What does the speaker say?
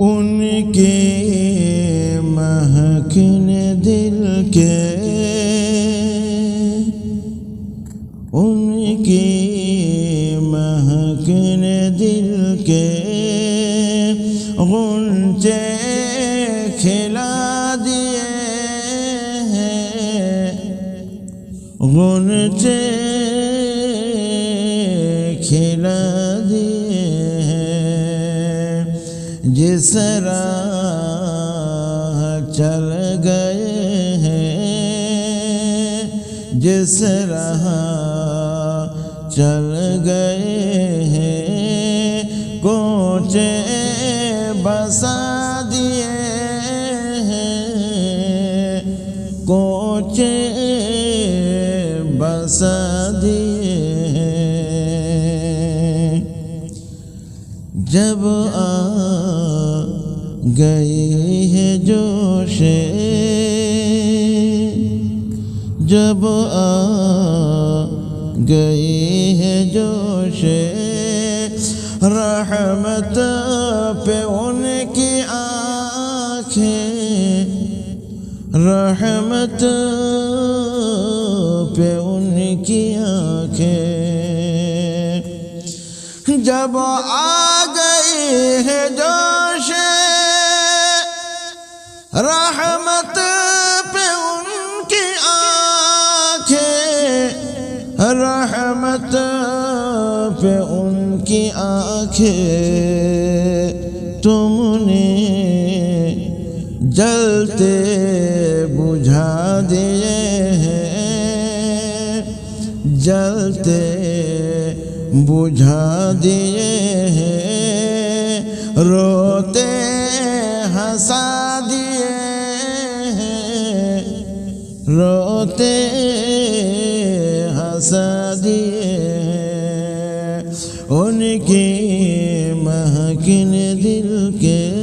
ان کے مہکن دل کے ان کی مہکن دل کے غنچے کھلا دیے ہیں۔ غنچے کھلا دیے جس راہ چل گئے ہیں، جس راہ چل گئے ہیں، کوچے بسا دیے ہیں۔ کوچے بسا دیے ہیں۔ جب آ گئی ہے جوش جب آ گئی ہے جوش رحمت پہ ان کی آنکھیں، رحمت پہ ان کی آنکھیں۔ جب آ گئی ہے جوش رحمت پہ ان کی آنکھیں، رحمت پہ ان کی آنکھیں۔ تم نے جلتے بجھا دیے ہیں، جلتے بجھا دیے ہیں۔ روتے ہنسا دیے ہیں۔ روتے ہنسا دیے ہیں۔ ان کی مہکن دل کے